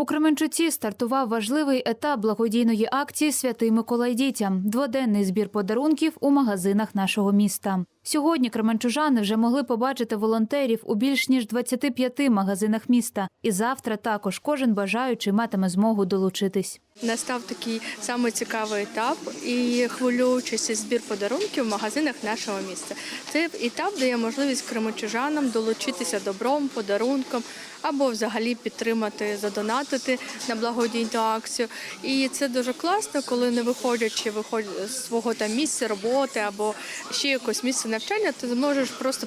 У Кременчуці стартував важливий етап благодійної акції Святий Миколай дітям дводенний збір подарунків у магазинах нашого міста. Сьогодні кременчужани вже могли побачити волонтерів у більш ніж 25 магазинах міста. І завтра також кожен бажаючий матиме змогу долучитись. Настав такий самий цікавий етап і хвилюючийся збір подарунків в магазинах нашого міста. Цей етап дає можливість кременчужанам долучитися добром, подарунком або взагалі підтримати, задонатити на благодійну акцію. І це дуже класно, коли не виходячи виходь- з свого там місця роботи або ще якось місце навчання, ти зможеш просто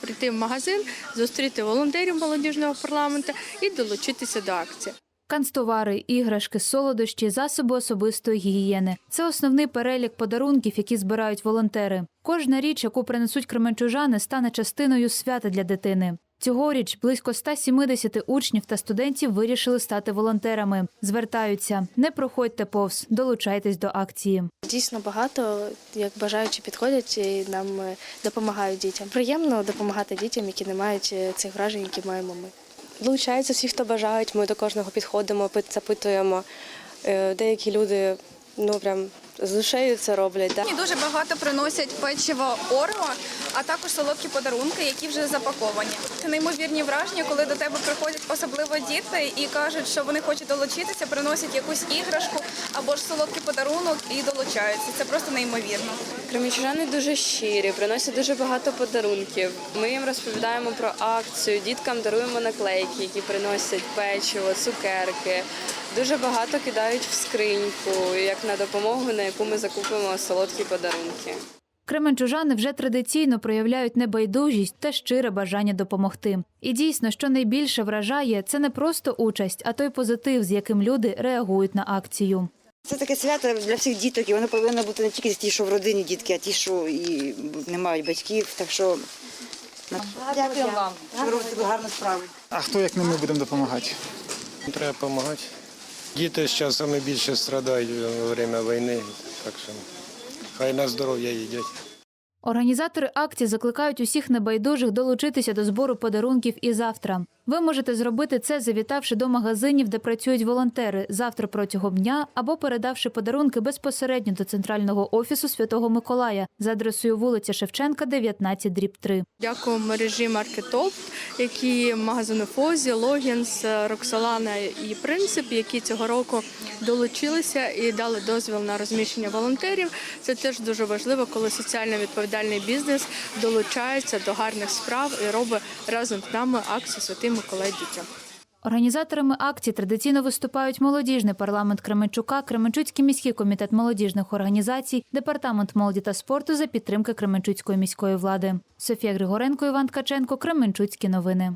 прийти в магазин, зустріти волонтерів молодіжного парламенту і долучитися до акції. Канцтовари, іграшки, солодощі, засоби особистої гігієни це основний перелік подарунків, які збирають волонтери. Кожна річ, яку принесуть кременчужани, стане частиною свята для дитини. Цьогоріч близько 170 учнів та студентів вирішили стати волонтерами. Звертаються, не проходьте повз, долучайтесь до акції. Дійсно багато, як бажаючі підходять і нам е, допомагають дітям. Приємно допомагати дітям, які не мають е, цих вражень, які маємо ми. Долучаються всі, хто бажають. Ми до кожного підходимо, пит- запитуємо. Е, Деякі люди ну прям з душею це роблять. Мені дуже багато приносять печиво Орео, а також солодкі подарунки, які вже запаковані. Це неймовірні враження, коли до тебе приходять особливо діти і кажуть, що вони хочуть долучитися, приносять якусь іграшку або ж солодкий подарунок і долучаються. Це просто неймовірно. Кремічужани дуже щирі, приносять дуже багато подарунків. Ми їм розповідаємо про акцію, діткам даруємо наклейки, які приносять печиво, цукерки. Дуже багато кидають в скриньку, як на допомогу, на яку ми закупимо солодкі подарунки. Кременчужани вже традиційно проявляють небайдужість та щире бажання допомогти. І дійсно, що найбільше вражає, це не просто участь, а той позитив, з яким люди реагують на акцію. Це таке свято для всіх діток, і воно повинно бути не тільки ті, що в родині дітки, а ті, що і не мають батьків. Так що дякую вам, що робите гарну справу. А хто як не ми будемо допомагати? Треба допомагати. Діти зараз найбільше страдають во время війни, так що хай на здоров'я їдять. Організатори акції закликають усіх небайдужих долучитися до збору подарунків і завтра. Ви можете зробити це, завітавши до магазинів, де працюють волонтери, завтра протягом дня або передавши подарунки безпосередньо до центрального офісу Святого Миколая за адресою вулиця Шевченка, 19, дріб 3. Дякуємо мережі Маркетоп, які магазини Фозі, Логінс, Роксолана і Принцип, які цього року долучилися і дали дозвіл на розміщення волонтерів. Це теж дуже важливо, коли соціально відповідальний бізнес долучається до гарних справ і робить разом з нами акцію Святий Миколай дітям. Організаторами акції традиційно виступають молодіжний парламент Кременчука, Кременчуцький міський комітет молодіжних організацій, департамент молоді та спорту за підтримки Кременчуцької міської влади. Софія Григоренко, Іван Ткаченко, Кременчуцькі новини.